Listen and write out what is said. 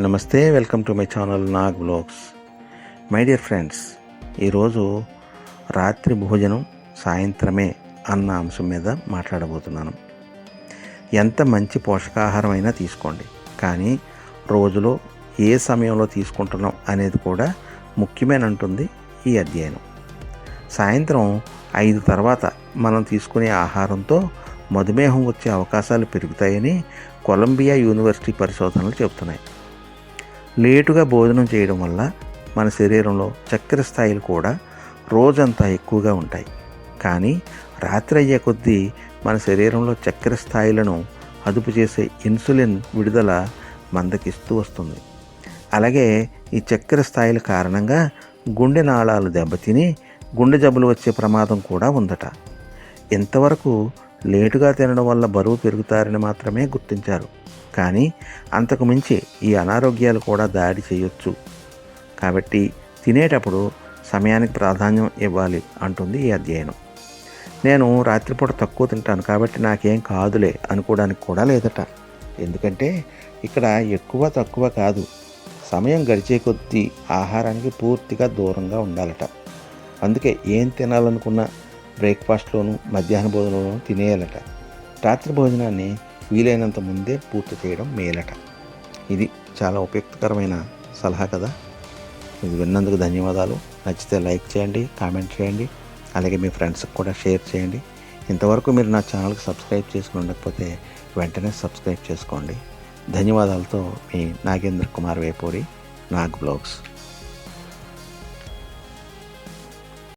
నమస్తే welcome to my channel Nag blogs. My dear friends ఈరోజు రాత్రి భోజనం సాయంత్రమే అన్న అంశం మీద మాట్లాడబోతున్నాను. ఎంత మంచి పోషకాహారం అయినా తీసుకోండి. కానీ రోజులో ఏ సమయంలో తీసుకుంటున్నాం అనేది కూడా ముఖ్యమేనంటుంది ఈ అధ్యయనం. సాయంత్రం ఐదు తర్వాత మనం తీసుకునే ఆహారంతో మధుమేహం వచ్చే అవకాశాలు పెరుగుతాయని కొలంబియా యూనివర్సిటీ పరిశోధనలు చెబుతున్నాయి. లేటుగా భోజనం చేయడం వల్ల మన శరీరంలో చక్కెర స్థాయిలు కూడా రోజంతా ఎక్కువగా ఉంటాయి. కానీ రాత్రి అయ్యే కొద్దీ మన శరీరంలో చక్కెర స్థాయిలను అదుపు చేసే ఇన్సులిన్ విడుదల మందకిస్తూ వస్తుంది. అలాగే ఈ చక్కెర స్థాయిల కారణంగా గుండె నాళాలు దెబ్బతిని గుండె జబ్బులు వచ్చే ప్రమాదం కూడా ఉందట. ఇంతవరకు లేటుగా తినడం వల్ల బరువు పెరుగుతారని మాత్రమే గుర్తించారు. కానీ అంతకు మించి ఈ అనారోగ్యాలు కూడా దాడి చేయొచ్చు. కాబట్టి తినేటప్పుడు సమయానికి ప్రాధాన్యం ఇవ్వాలి అంటుంది ఈ అధ్యయనం. నేను రాత్రిపూట తక్కువ తింటాను కాబట్టి నాకేం కాదులే అనుకోవడానికి కూడా లేదట. ఎందుకంటే ఇక్కడ ఎక్కువ తక్కువ కాదు. సమయం గడిచే కొద్దీ ఆహారానికి పూర్తిగా దూరంగా ఉండాలట. అందుకే ఏం తినాలనుకున్నా బ్రేక్ఫాస్ట్లోను మధ్యాహ్న భోజనంలోనూ తినేయాలట. రాత్రి భోజనాన్ని వీలైనంత ముందే పూర్తి చేయడం మేలట. ఇది చాలా ఉపయుక్తకరమైన సలహా కదా. ఇది విన్నందుకు ధన్యవాదాలు. నచ్చితే లైక్ చేయండి కామెంట్ చేయండి అలాగే మీ ఫ్రెండ్స్కి కూడా షేర్ చేయండి. ఇంతవరకు మీరు నా ఛానల్కి సబ్స్క్రైబ్ చేసుకుని ఉండకపోతే వెంటనే సబ్స్క్రైబ్ చేసుకోండి. ధన్యవాదాలతో మీ నాగేంద్ర కుమార్ వేపూరి నాగ్ బ్లాగ్స్.